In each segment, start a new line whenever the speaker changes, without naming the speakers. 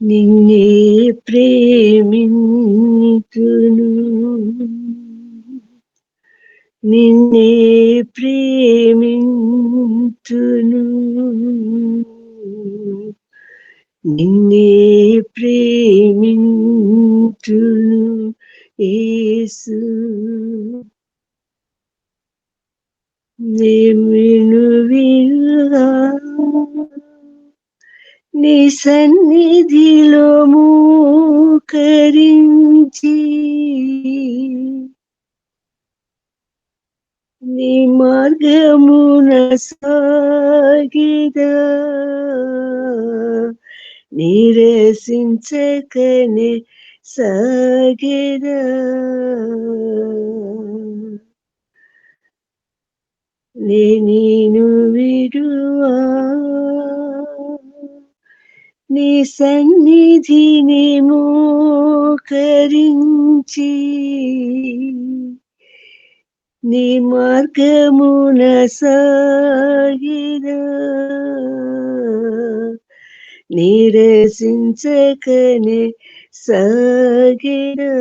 నిన్నే ప్రేమింతును నిన్నే ప్రేమింతును నిన్నే ప్రేమింతును యేసు నేను నీ సన్నిధిలో మూకరించి నీ మార్గమున సాగిదా. నిరసించకనే సాగిదా. నేను విడువా నీ సన్నిధిని మోకరించి నీ మార్గమున సాగిదా నిరసించకనే సాగిదా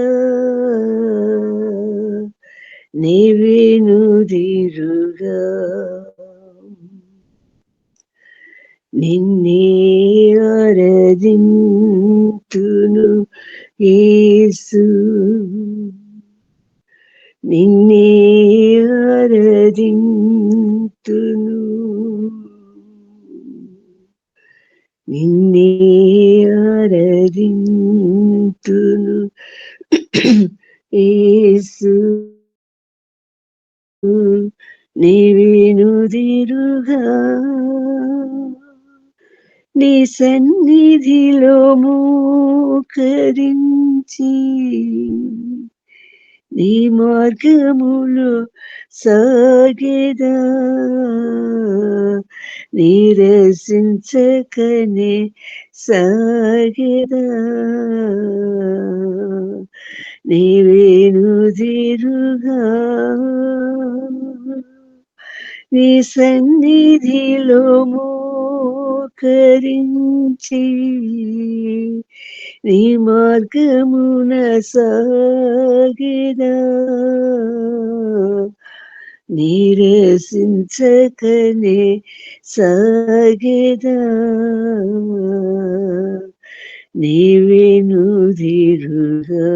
నీవేనుదిరుగా నిన్నే ഭജിന്തുനു യേസു നിന്നെ ആരാധിന്തുനു നിന്നെ ആരാധിന്തുനു യേസു നീ വിനുതിരുക నీ సన్నిధిలో మోకరించి నీ మార్గములో సాగేదా. నిరసించకనే సాగేదా. నీవేనుదిరుగా నీ సన్నిధిలో మోకరించి నీ మార్గమున సాగిదా. నీరసించకనే సాగిదా. నీవేను ధీరుగా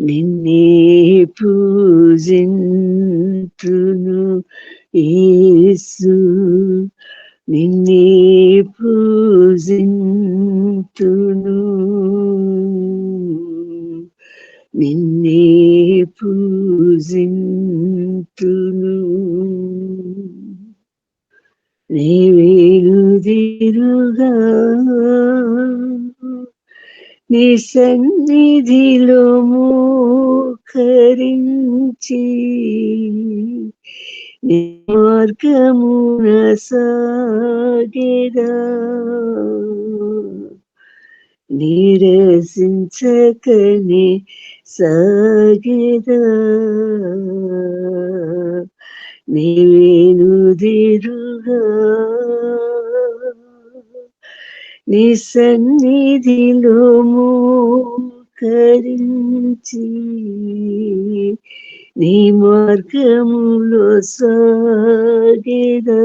నిన్నే పూజింతును యేసు. నిన్నే పూజింతును. నీవేనుదిరుగా నీ సన్నిధిలో మోకరించి మార్గమున సాగేదా. నీరసించకనే సాగేదా నీవేనుదిరుగా నీ సన్నిధిలో మోకరించి నీ మార్గములో సాగేదా.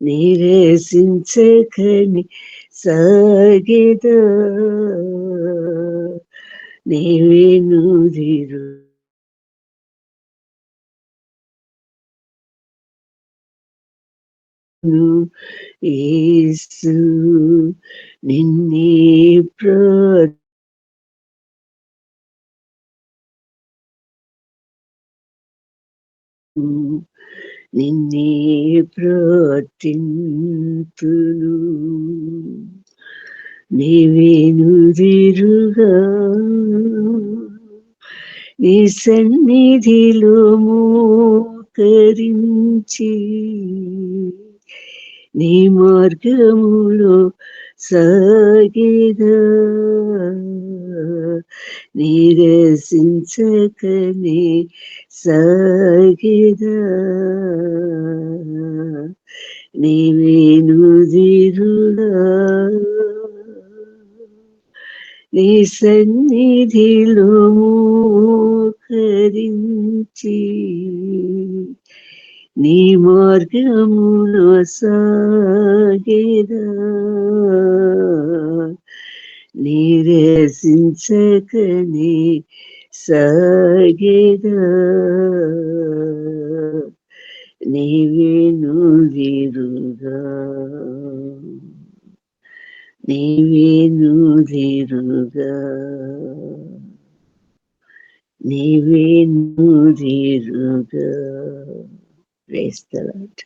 నిరసించకని సాగేదా నీవేనుదిరు ఏసు నిన్నే ప్రా నిన్నే ప్రార్థింతును నీవేనుదిరుగా నీ సన్నిధిలో మోకరించి నీ మార్గములో సాగేదా. నిరసించకనే నీవేను దిరుడా నీ సన్నిధిలో మోకరించి నీ మార్గములో సాగేదా. నిరసించకనే సాగేదా. నీవేనుదిరుగా నీవేనుదిరుగా నీవేనుదిరుగా ప్రేస్తలాట్